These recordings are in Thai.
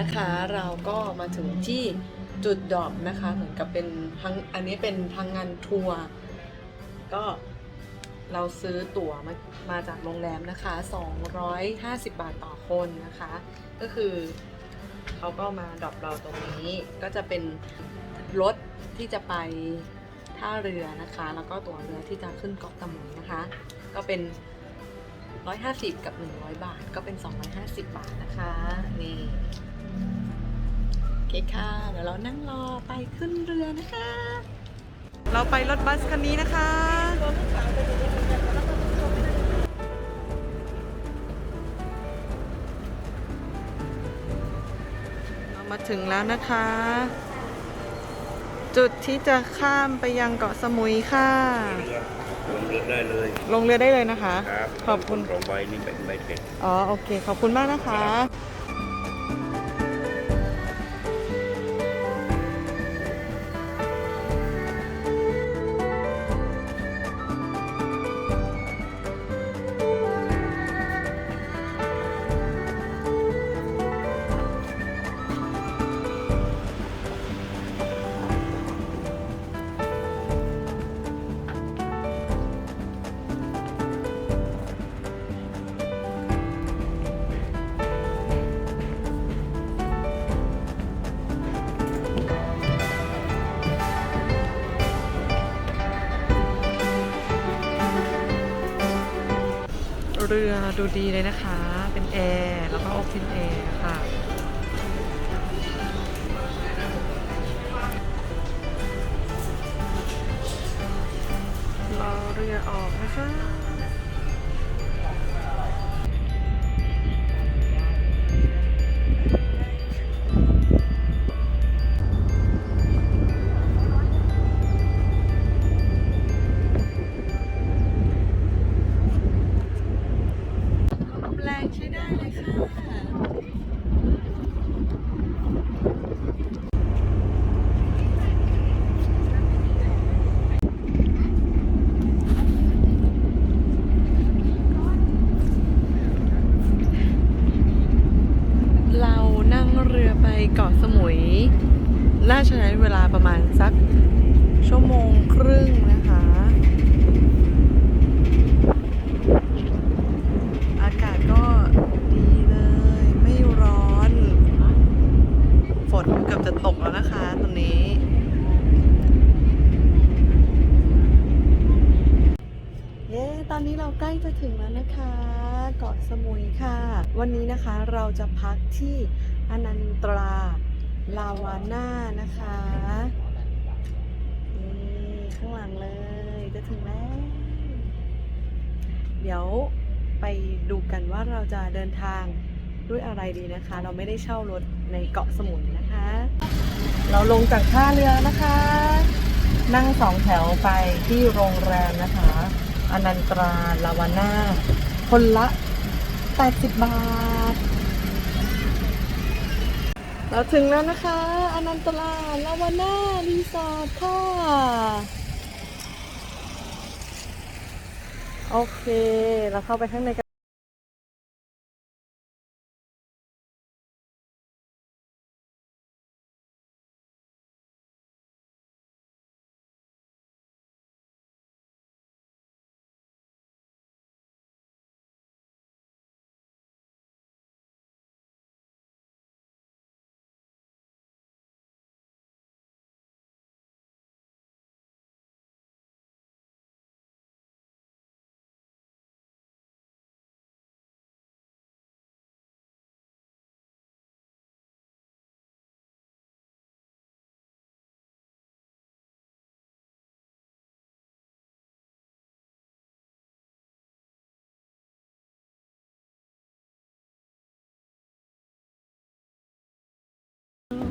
นะคะ เราก็มาถึงที่จุดดรอปนะคะ เหมือนกับเป็นทางอันนี้เป็นทางงานทัวร์ก็เราซื้อตั๋วมามาจากโรงแรมนะคะ 250 บาทต่อคนนะคะ ก็คือเขาก็มาดรอปเราตรงนี้ ก็จะเป็นรถที่จะไปท่าเรือนะคะ แล้วก็ตั๋วเรือที่จะขึ้นเกาะตะหมุยนะคะ ก็เป็น 150 กับ 100 บาท ก็เป็น 250 บาทนะคะ นี่ เคค่ะ เดี๋ยวเรานั่งรอไปขึ้นเรือนะคะ เราไปรถบัสคันนี้นะคะ เรามาถึงแล้วนะคะ จุดที่จะข้ามไปยังเกาะสมุยค่ะ ลงเรือได้เลยลงเรือได้เลยนะคะ ครับขอบคุณ สองใบนี่เป็นใบเจ็ดอ๋อ โอเค ขอบคุณมากนะคะ รือดูดีเลยนะคะ เป็นแอร์แล้วก็ออกซินแอร์ค่ะรอเรือออกนะคะ ประมาณสักชั่วโมงครึ่งนะคะ อากาศก็ดีเลย ไม่ร้อน ฝนเกือบจะตกแล้วนะคะตอนนี้ เย้ ตอนนี้เราใกล้จะถึงแล้วนะคะ เกาะสมุยค่ะ วันนี้นะคะเราจะพักที่อนันตรา ลาวาน่านะคะนี่ข้างหลังเลยจะถึงแล้ว เดี๋ยวไปดูกันว่าเราจะเดินทางด้วยอะไรดีนะคะ เราไม่ได้เช่ารถในเกาะสมุยนะคะ เราลงจากท่าเรือนะคะ นั่งสองแถวไปที่โรงแรมนะคะอนันตราลาวาน่าคนละ 80 บาท เราถึงแล้วนะคะ อนันตลาลาวาน่ารีสอร์ทค่ะ โอเค เราเข้าไปข้างในกัน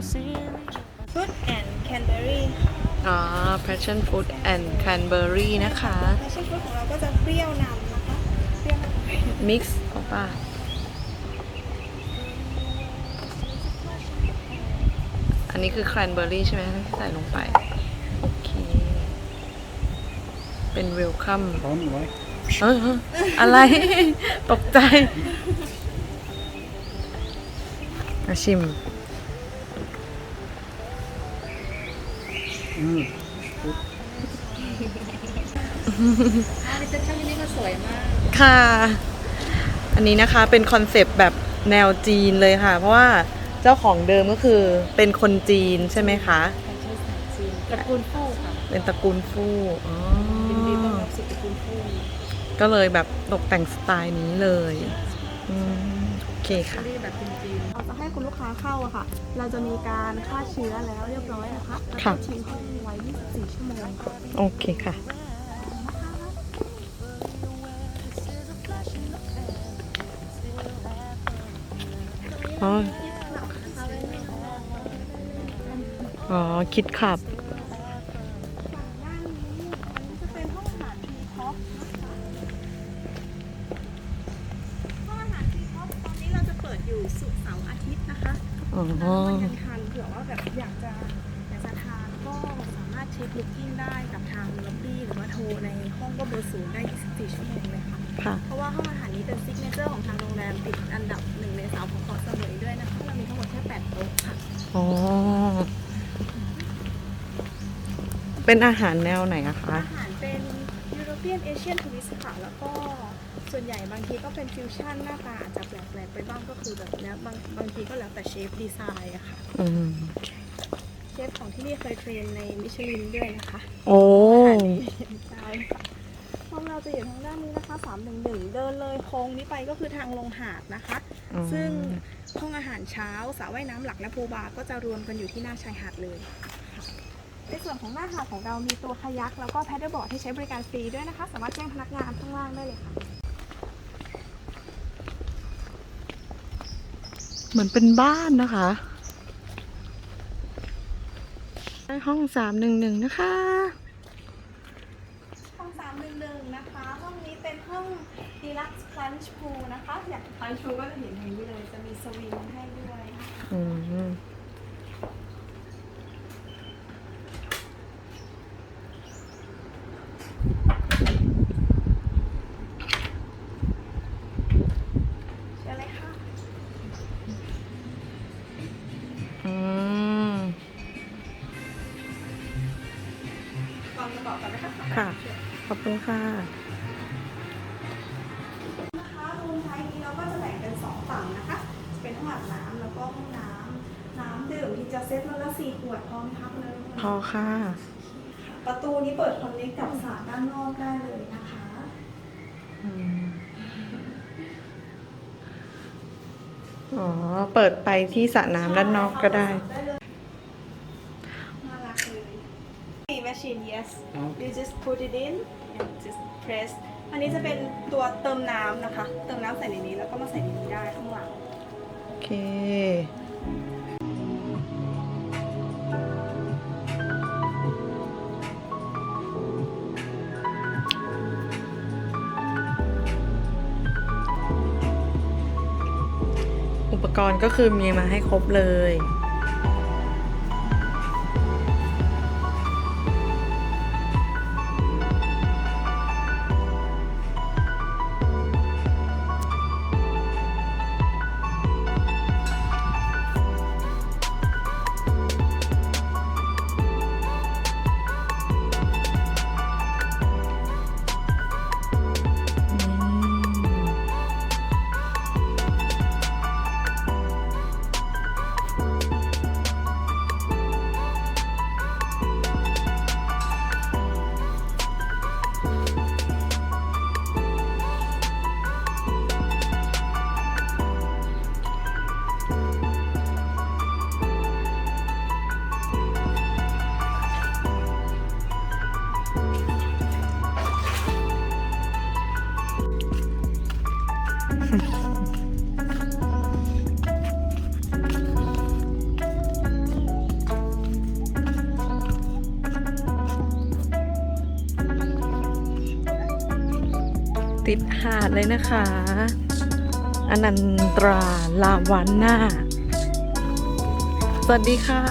fruit and cranberry อ๋อ passion fruit and cranberry นะคะ passion fruit ของเราก็จะเปรี้ยวนำนะคะ เปรี้ยวนำ mix ออกป่ะอันนี้คือ cranberry ใช่ไหมที่ใส่ลงไป โอเค เป็น welcome พร้อมไว้เออเอออะไร ตกใจมาชิม อืมรีเซพชันที่นี่ก็สวยมาก ค่ะ อันนี้นะคะเป็นคอนเซปต์แบบแนวจีนเลยค่ะ เพราะว่าเจ้าของเดิมก็คือเป็นคนจีนใช่ไหมคะแฟชั่นสายจีนตระกูลฟู่ค่ะเป็นตระกูลฟู่อ๋อยินดีต้อนรับสู่ตระกูลฟู่ก็เลยแบบตกแต่งสไตล์นี้เลยอืมโอเคค่ะรีแบบจีนๆเราจะให้ คุณลูกค้าเข้าอะค่ะ เราจะมีการฆ่าเชื้อแล้วเรียบร้อยนะคะแล้วค่ะก็ทิ้งห้องไว้ 24 ชั่วโมงค่ะโอเคค่ะ อ๋อ อ๋อ คิดขับ อันดับหนึ่งในสามของเกาะสมุยด้วยนะคะเรามีทั้งหมดแค่8โต๊ะค่ะอ๋อ เป็นอาหารแนวไหนอะคะ อาหารเป็นยุโรเปียนเอเชียนทวิสค่ะแล้วก็ส่วนใหญ่บางทีก็เป็นฟิวชั่นหน้าตาอาจจะแปลกๆไปบ้างก็คือแบบเนี้ยบางบางทีก็แล้วแต่เชฟดีไซน์อะค่ะอืม เชฟของที่นี่เคยเทรนในมิชลินด้วยนะคะโอ้ใช่ค่ะ ห้องเราจะอยู่ทางด้านนี้นะคะ311 เดินเลยโค้งนี้ไปก็คือทางลงหาดนะคะอ๋อซึ่งห้องอาหารเช้าสระว่ายน้ำหลักและพูลบาร์ก็จะรวมกันอยู่ที่หน้าชายหาดเลยค่ะในส่วนของหน้าหาดของเรามีตัวคายักแล้วก็แพดเดิลบอร์ดที่ใช้บริการฟรีด้วยนะคะ สามารถแจ้งพนักงานข้างล่างได้เลยค่ะ เหมือนเป็นบ้านนะคะห้องสามหนึ่งหนึ่งนะคะ ห้อง 311 นะคะ ห้องนี้ เป็นห้อง Deluxe Plunge Pool นะคะ อยาก Plunge Pool ก็จะเห็นอย่างนี้เลย จะมีสวิงให้ด้วยอืมเชิญเลยค่ะ อืมวางกระเป๋ากันนะคะค่ะ ขอบคุณค่ะนะคะ พอค่ะ ประตูนี้เปิดคอนเนคกับสระด้านนอกได้เลยนะคะอืมอ๋อ เปิดไปที่สระน้ำด้านนอกก็ได้น่ารักเลย machine yes you just put it in and just press อันนี้จะเป็นตัวเติมน้ำนะคะ เติมน้ำใส่ในนี้แล้วก็มาใส่ในนี้ได้ข้างหลัง โอเค กรณ์ก็คือมีมาให้ครบเลย หาดเลยนะคะอนันตราลาวันน่าสวัสดีค่ะ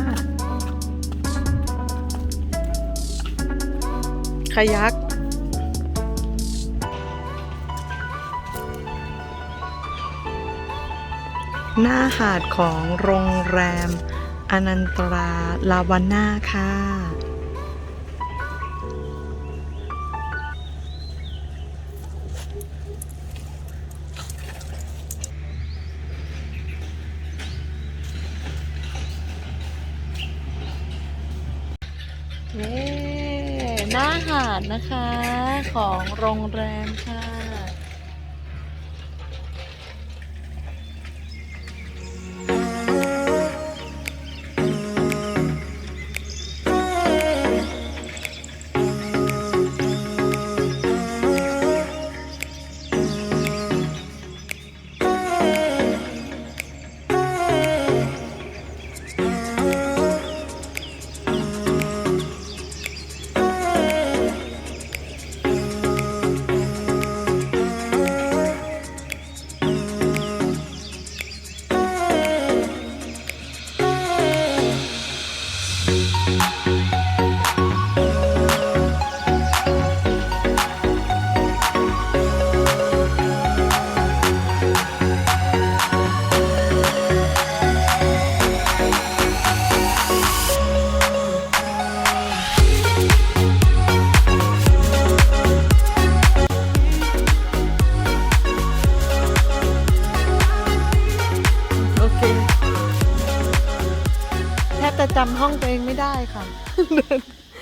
ขยักหน้าหาดของโรงแรมอนันตราลาวาน่าค่ะ ของโรงแรมค่ะ dan...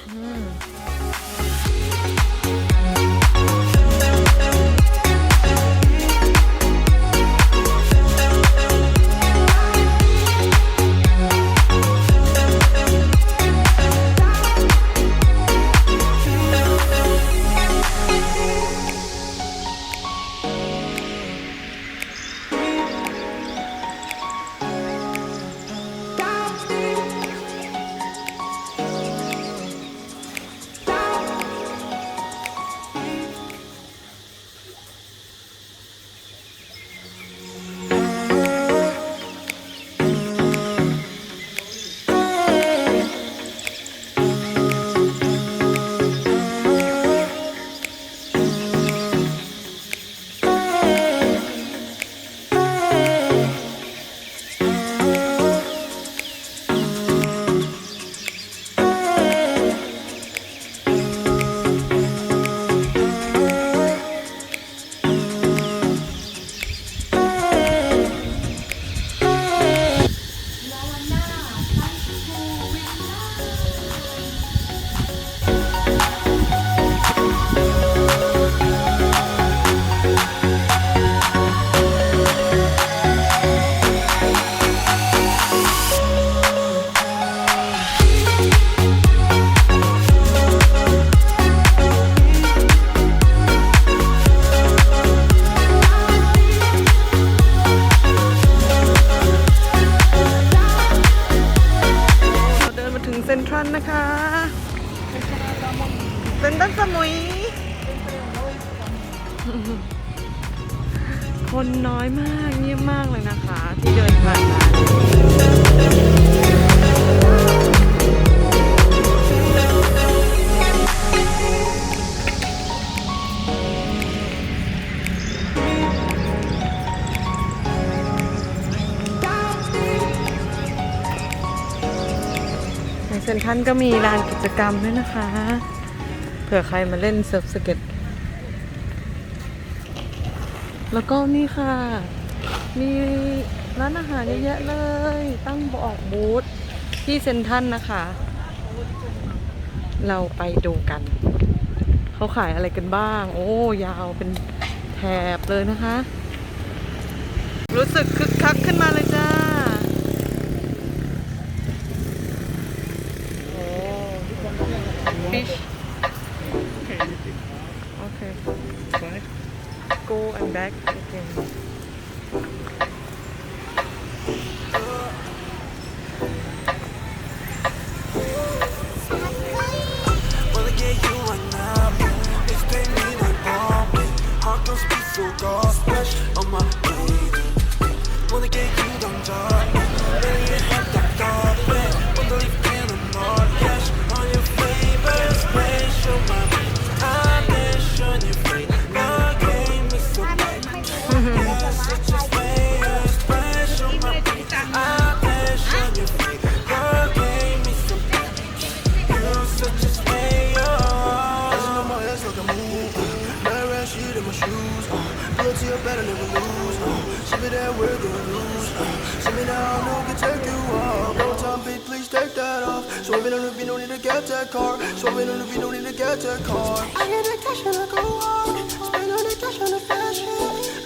hmm. เซ็นทรัลสมุย คนน้อยมากเงียบมากเลยนะคะ ที่เดินผ่านมา ซ็นทรัลก็มีลานกิจกรรมด้วยนะคะ เผื่อใครมาเล่นเซิร์ฟสเก็ต แล้วก็นี่ค่ะ มีร้านอาหารเยอะแยะเลย ตั้งออกบูธที่เซ็นทรัลนะคะ เราไปดูกัน เขาขายอะไรกันบ้าง โอ้ ยาวเป็นแถบเลยนะคะ รู้สึกคึกคักขึ้นมาเลย Not around shit in my shoes. Uh, guilty of better never lose. Ship me that we're gonna lose. Ship me now, know can take you off. No time, bitch, please take that off. Swerving on the beat, no need to get that car. Swerving on the beat, no need to get that car. I get the cash and I go hard. Spend all the cash on the fashion.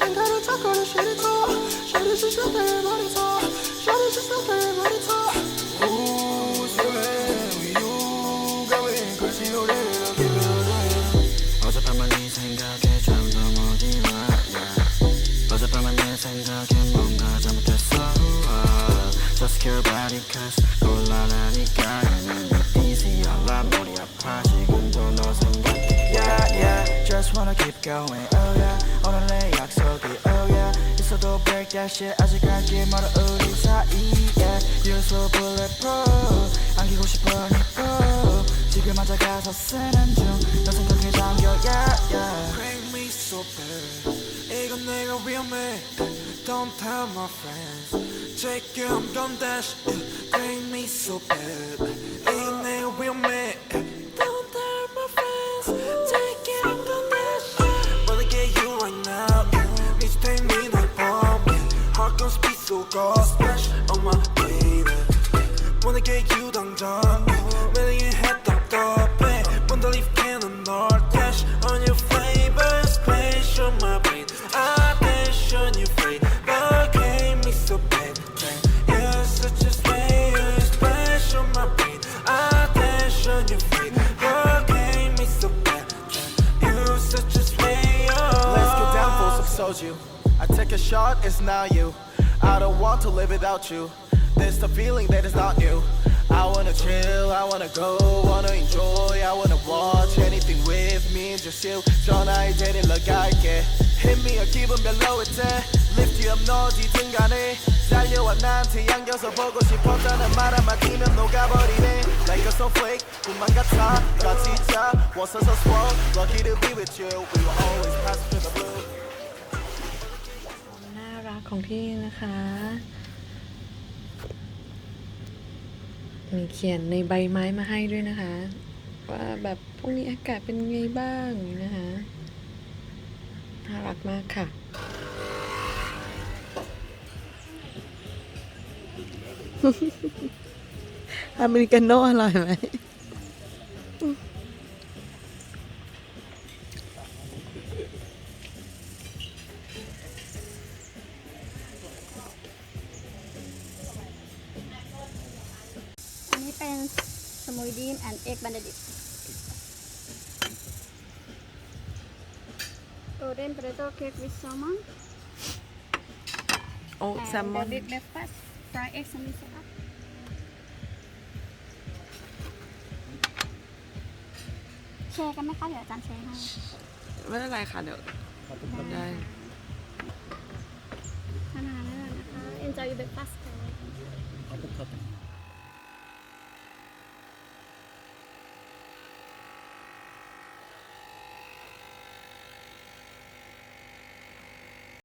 Ain't gotta talk on the shit at all. Shorty, she's nothing but it's all. Shorty, she's nothing but it's all. Ooh. Uh, care about it cause 곤란하니까 easy 알람 머리 아파 지금도 너 생각해 Yeah yeah Just wanna keep going oh yeah 오늘의 약속이 oh yeah 있어도 break that shit 아직까지 멀어 우리 사이에 You're so bulletproof 안기고 싶으니까 지금 앉아 가서 쓰는 중너 생각에 잠겨 yeah yeah Crank me so bad 이건 내가 위험해 Don't tell my friends Check it I'm gon' dash it Crank me so bad 이건 내가 위험해 Don't tell my friends Check it I'm gon' dash it Wanna get you right now Need to take me that bomb Heart gon' speed so cold Splash on my baby Wanna get you 당장 down for some soju. I take a shot, it's not you. I don't want to live without you. There's the feeling that is not new. I wanna chill, I wanna go, wanna enjoy, I wanna watch anything with me, just you. 전화에 데리러 갈게. Hit me a 기분 별로일 때, lift you up 너 어디든 간에. 달려와 나한테 안겨서 보고 싶었다는 말 한마디면 녹아버리네. Like a snowflake, 꿈만 같아, 나 진짜 was so swell, lucky to be with you. We will always pass through the blue. ของที่นี่นะคะ มีเขียนในใบไม้มาให้ด้วยนะคะ ว่าแบบพรุ่งนี้อากาศเป็นไงบ้างนะคะน่ารักมากค่ะอเมริกาโน่อร่อยไหม ฟาสต์ฟรายเอ็กซ์มิสอัพแชร์กันไหมคะ เดี๋ยวอาจารย์แชร์ให้ไม่เป็นไรค่ะ เดี๋ยวได้ทานอาหารได้เลยนะคะ enjoy your breakfast